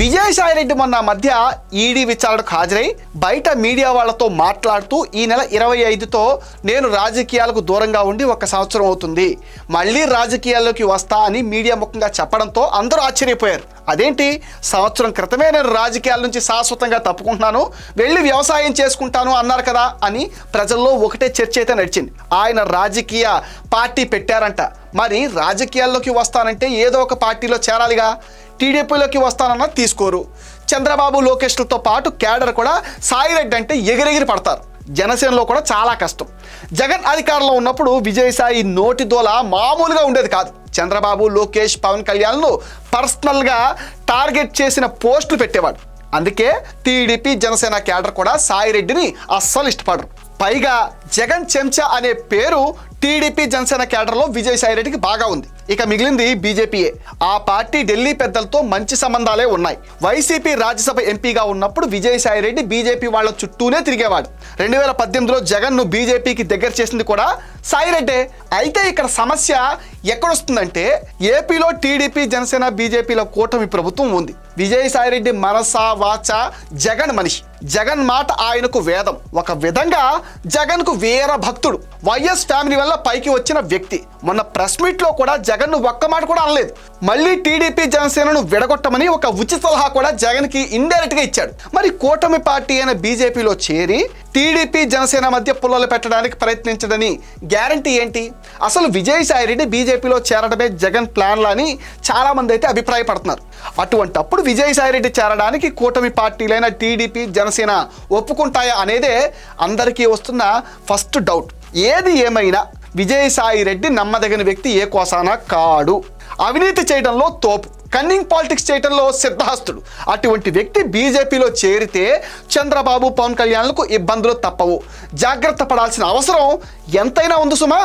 విజయసాయి రెడ్డి మొన్న మధ్య ఈడీ విచారణకు హాజరై బయట మీడియా వాళ్ళతో మాట్లాడుతూ ఈ నెల ఇరవై ఐదుతో నేను రాజకీయాలకు దూరంగా ఉండి ఒక సంవత్సరం అవుతుంది. మళ్ళీ రాజకీయాల్లోకి వస్తా అని మీడియా ముఖంగా చెప్పడంతో అందరూ ఆశ్చర్యపోయారు. అదేంటి? సంవత్సరం క్రితమే నేను రాజకీయాల నుంచి శాశ్వతంగా తప్పుకుంటున్నాను వెళ్ళి వ్యవసాయం చేసుకుంటాను అన్నారు కదా అని ప్రజల్లో ఒకటే చర్చ అయితే నడిచింది. ఆయన రాజకీయ పార్టీ పెట్టారంట. మరి రాజకీయాల్లోకి వస్తానంటే ఏదో ఒక పార్టీలో చేరాలిగా? టీడీపీలోకి వస్తానన్నా తీసుకోరు. చంద్రబాబు లోకేష్లతో పాటు క్యాడర్ కూడా సాయిరెడ్డి అంటే ఎగిరెగిరి పడతారు. జనసేనలో కూడా చాలా కష్టం. జగన్ అధికారంలో ఉన్నప్పుడు విజయసాయి నోటి దోల మామూలుగా ఉండేది కాదు. చంద్రబాబు లోకేష్ పవన్ కళ్యాణ్ను పర్సనల్గా టార్గెట్ చేసిన పోస్టులు పెట్టేవాడు. అందుకే టీడీపీ జనసేన క్యాడర్ కూడా సాయిరెడ్డిని అస్సలు ఇష్టపడరు. పైగా జగన్ చెంచా అనే పేరు టీడీపీ జనసేన కేడర్లో విజయసాయిరెడ్డికి బాగా ఉంది. ఇక మిగిలింది బీజేపీయే. ఆ పార్టీ ఢిల్లీ పెద్దలతో మంచి సంబంధాలే ఉన్నాయి. వైసీపీ రాజ్యసభ ఎంపీగా ఉన్నప్పుడు విజయసాయి రెడ్డి బీజేపీ వాళ్ళ చుట్టూనే తిరిగేవాడు. రెండు వేల పద్దెనిమిదిలో జగన్ను బీజేపీకి దగ్గర చేసింది కూడా సాయిరెడ్డే. అయితే ఇక్కడ సమస్య ఎక్కడొస్తుందంటే ఏపీలో టీడీపీ జనసేన బీజేపీల కూటమి ప్రభుత్వం ఉంది. విజయసాయిరెడ్డి మనసా వాచ జగన్ మనిషి. జగన్ మాట ఆయనకు వేదం. ఒక విధంగా జగన్కు వీర భక్తుడు వైఎస్ ఫ్యామిలీ వల్ల పైకి వచ్చిన వ్యక్తి. మొన్న ప్రెస్ మీట్లో కూడా జగన్ ఒక్క మాట కూడా అనలేదు. మళ్ళీ టీడీపీ జనసేనను విడగొట్టమని ఒక ఉచిత సలహా కూడా జగన్కి ఇండైరెక్ట్గా ఇచ్చాడు. మరి కూటమి పార్టీ అయిన బీజేపీలో చేరి టీడీపీ జనసేన మధ్య పుల్లలు పెట్టడానికి ప్రయత్నించడని గ్యారంటీ ఏంటి? అసలు విజయసాయి రెడ్డి బీజేపీలో చేరడమే జగన్ ప్లాన్లా అని చాలా మంది అయితే అభిప్రాయపడుతున్నారు. అటువంటప్పుడు విజయసాయి రెడ్డి చేరడానికి కూటమి పార్టీలైన టీడీపీ జనసేన ఒప్పుకుంటాయా అనేదే అందరికీ వస్తున్న ఫస్ట్ డౌట్ ఏది ఏమైనా విజయసాయి రెడ్డి నమ్మదగిన వ్యక్తి ఏ కోసానా కాడు. అవినీతి చేయడంలో తోపు. కన్నింగ్ పాలిటిక్స్ చేయడంలో సిద్ధహస్తుడు. అటువంటి వ్యక్తి బీజేపీలో చేరితే చంద్రబాబు పవన్ కళ్యాణ్లకు ఇబ్బందులు తప్పవు. జాగ్రత్త పడాల్సిన అవసరం ఎంతైనా ఉంది సుమా.